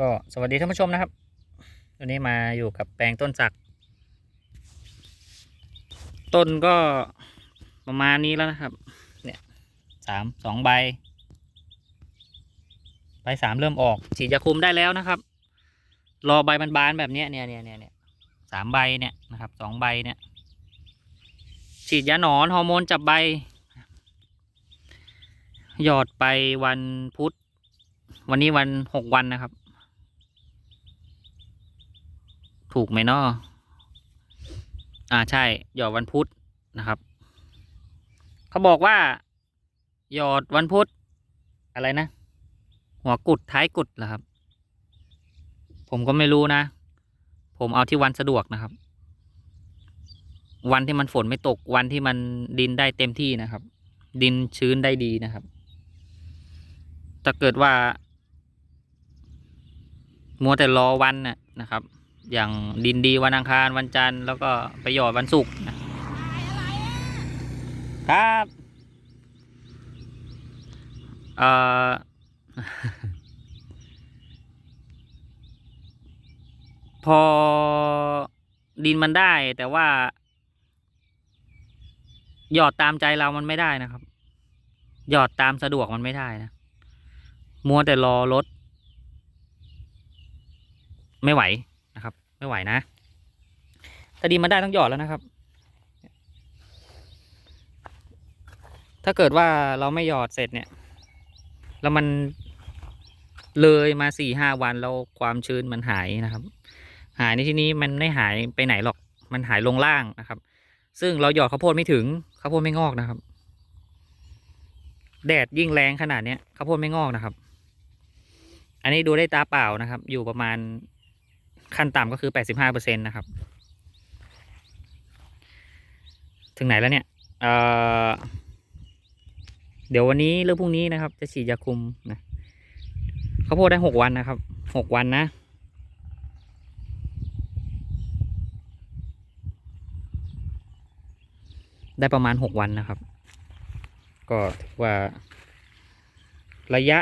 ก็สวัสดีท่านผู้ชมนะครับ วันนี้มาอยู่กับแปลงต้นสัก ต้นก็ประมาณนี้แล้วนะครับ เนี่ยสามสองใบ ใบสามเริ่มออก ฉีดยาคุมได้แล้วนะครับ รอใบมันบานแบบเนี้ยเนี่ยเนี่ยเนี่ยเนี่ยสามใบเนี่ยนะครับสองใบเนี่ย ฉีดยาหนอนฮอร์โมนจับใบ หยอดไปวันพุธวันนี้วันหกวันนะครับ ถูกไหมนาะอ่าใช่ หยอดวันพุธนะครับ เขาบอกว่า หยอดวันพุธอะไรนะ หัวกุดท้ายกุดเหรอครับ ผมก็ไม่รู้นะ ผมเอาที่วันสะดวกนะครับ วันที่มันฝนไม่ตกวันที่มันดินได้เต็มที่นะครับ ดินชื้นได้ดีนะครับถ้าเกิดว่า มัวแต่รอวันน่ะนะครับ อย่างดินดีวันอังคารวันจันทร์แล้วก็ไปหยอดวันศุกร์นะครับเอ่อพอดินมันได้แต่ว่า หยอดตามใจเรามันไม่ได้นะครับ หยอดตามสะดวกมันไม่ได้นะ มัวแต่รอรถ ไม่ไหว ไม่ไหวนะถ้าดีมันได้ต้องหยอดแล้วนะครับ ถ้าเกิดว่าเราไม่หยอดเสร็จเนี่ย แล้วมันเลยมาสี่ห้าวันแล้วความชื้นมันหายนะครับ หายในที่นี้มันไม่หายไปไหนหรอก มันหายลงล่างนะครับ ซึ่งเราหยอดข้าวโพดไม่ถึงข้าวโพดไม่งอกนะครับ แดดยิ่งแรงขนาดเนี้ยข้าวโพดไม่งอกนะครับ อันนี้ดูได้ตาเปล่านะครับ อยู่ประมาณ ขั้นต่ำก็คือแปดสิบห้าเปอร์เซ็นตนะครับ ถึงไหนแล้วเนี่ยเเดี๋ยววันนี้หรือพรุ่งนี้นะครับ จะฉีดยาคุมนะข้าวโพดได้หกวันนะครับหกวันนะได้ประมาณหกวันนะครับ ก็ถือว่าระยะ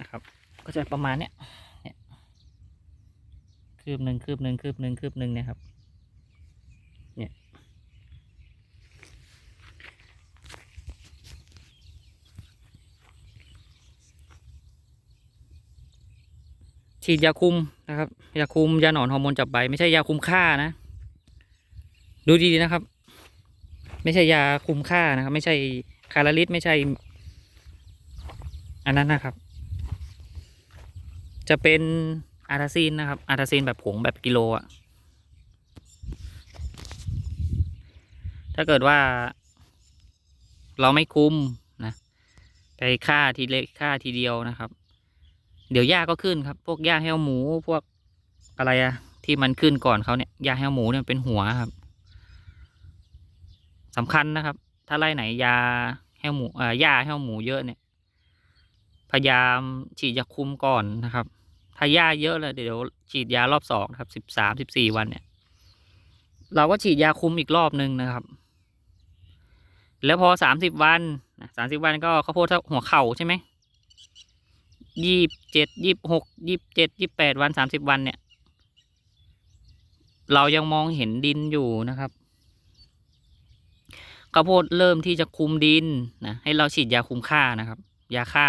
นะครับ ก็จะประมาณเนี้ย คืบหนึ่งคืบหนึ่งคืบหนึ่งคืบหนึ่งเนี่ยครับ เนี่ย ฉีดยาคุมนะครับ ยาคุมยาหนอนฮอร์โมนจับใบ ไม่ใช่ยาคุมฆ่านะ ดูดีๆนะครับ ไม่ใช่ยาคุมฆ่านะครับ ไม่ใช่คาราลิสไม่ใช่ อันนั้นนะครับ จะเป็น อาร์ทาซีนนะครับ อาร์ทาซีนแบบผงแบบกิโลอะถ้าเกิดว่า เราไม่คุมนะ ไปฆ่าทีเล็กฆ่าทีเดียวนะครับ เดี๋ยวหญ้าก็ขึ้นครับ พวกหญ้าแห้วหมูพวกอะไรอะที่มันขึ้นก่อนเขาเนี่ยหญ้าแห้วหมูเนี่ยเป็นหัวครับสำคัญนะครับ ถ้าไร่ไหนยาแห้วหมูเอ่อหญ้าแห้วหมูเยอะเนี่ย พยายามฉีดยาคุมก่อนนะครับ ถ้าหญ้าเยอะเลยเดี๋ยวฉีดยารอบสองครับสิบสามสิบสี่วันเนี่ย เราก็ฉีดยาคุมอีกรอบหนึ่งนะครับ แล้วพอสามสิบวันสามสิบวันก็ข้าวโพดหัวเข่าใช่ไหมยี่บเจ็ดยี่บหกยี่บเจ็ดยี่บแปดวันสามสิบวันเนี่ย เรายังมองเห็นดินอยู่นะครับข้าวโพดเริ่มที่จะคุมดินนะให้เราฉีดยาคุมฆ่านะครับ ยาฆ่า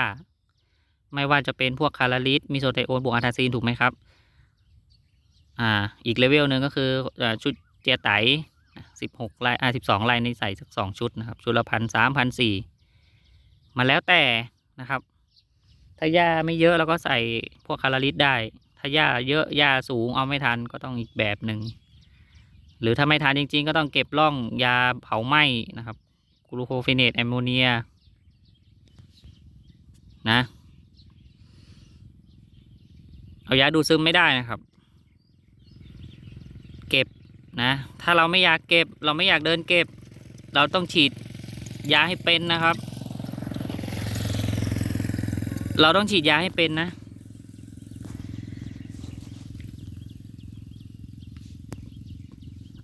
ไม่ว่าจะเป็นพวกคาราลิสมิโซไทโอนบวกอาทาซีนถูกไหมครับ อ่า อีกเลเวลหนึ่งก็คืออชุดเจียไตสิบหกลายอ่าสิบสองลายในใส่สักสองชุดนะครับ ชุดละพันสามพันสี่มาแล้วแต่นะครับ ถ้าหญ้าไม่เยอะเราก็ใส่พวกคาราลิสได้ ถ้าหญ้าเยอะหญ้าสูงเอาไม่ทันก็ต้องอีกแบบหนึ่งหรือถ้าไม่ทันจริง ๆ ก็ต้องเก็บร่องยาเผาไหม้นะครับกลูโคฟิเนตแอมโมเนียนะ เอายาดูดซึมไม่ได้นะครับ เก็บนะ ถ้าเราไม่อยากเก็บ เราไม่อยากเดินเก็บ เราต้องฉีดยาให้เป็นนะครับ เราต้องฉีดยาให้เป็นนะ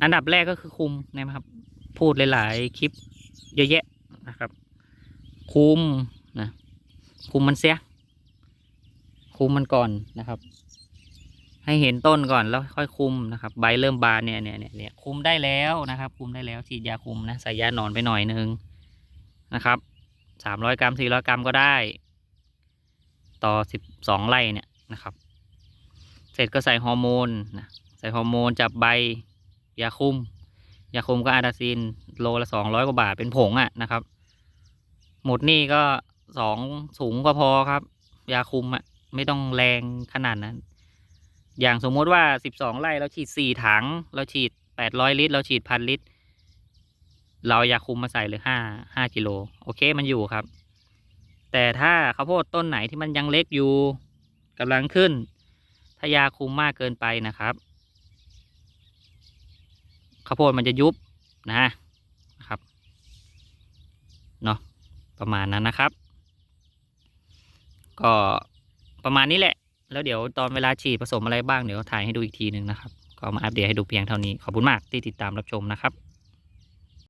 อันดับแรกก็คือคุมนะครับ พูดหลายๆคลิปเยอะแยะนะครับ คุมนะคุมมันเสีย คุมมันก่อนนะครับ ให้เห็นต้นก่อนแล้วค่อยคุมนะครับ ใบเริ่มบานเนี่ยเนี่ยเนี่ยเนี่ยคุมได้แล้วนะครับ คุมได้แล้วฉีดยาคุมนะใส่ยาหนอนไปหน่อยนึงนะครับสามร้อยกรัมสี่ร้อยกรัมก็ได้ ต่อสิบสองไร่เนี่ยนะครับ เสร็จก็ใส่ฮอร์โมนนะใส่ฮอร์โมนจับใบยาคุมยาคุมก็อาดาซินโลละสองร้อยกว่าบาทเป็นผงอะ่ะนะครับ หมดนี่ก็สองสูงก็พอครับ ยาคุมอะ่ะ ไม่ต้องแรงขนาดนั้น อย่างสมมติว่าสิบสองไร่เราฉีดสี่ถัง เราฉีดแปดร้อยลิตร เราฉีดพันลิตร เราอยาคุมมาใส่เลยห้าห้ากิโลโอเคมันอยู่ครับ แต่ถ้าข้าวโพดต้นไหนที่มันยังเล็กอยู่กำลังขึ้น ถ้ายาคุมมากเกินไปนะครับข้าวโพดมันจะยุบนะครับเนาะประมาณนั้นนะครับ ก็ ประมาณนี้แหละ แล้วเดี๋ยวตอนเวลาฉีดผสมอะไรบ้างเดี๋ยวถ่ายให้ดูอีกทีหนึ่งนะครับ ก็มาอัปเดตให้ดูเพียงเท่านี้ ขอบคุณมากที่ติดตามรับชมนะครับ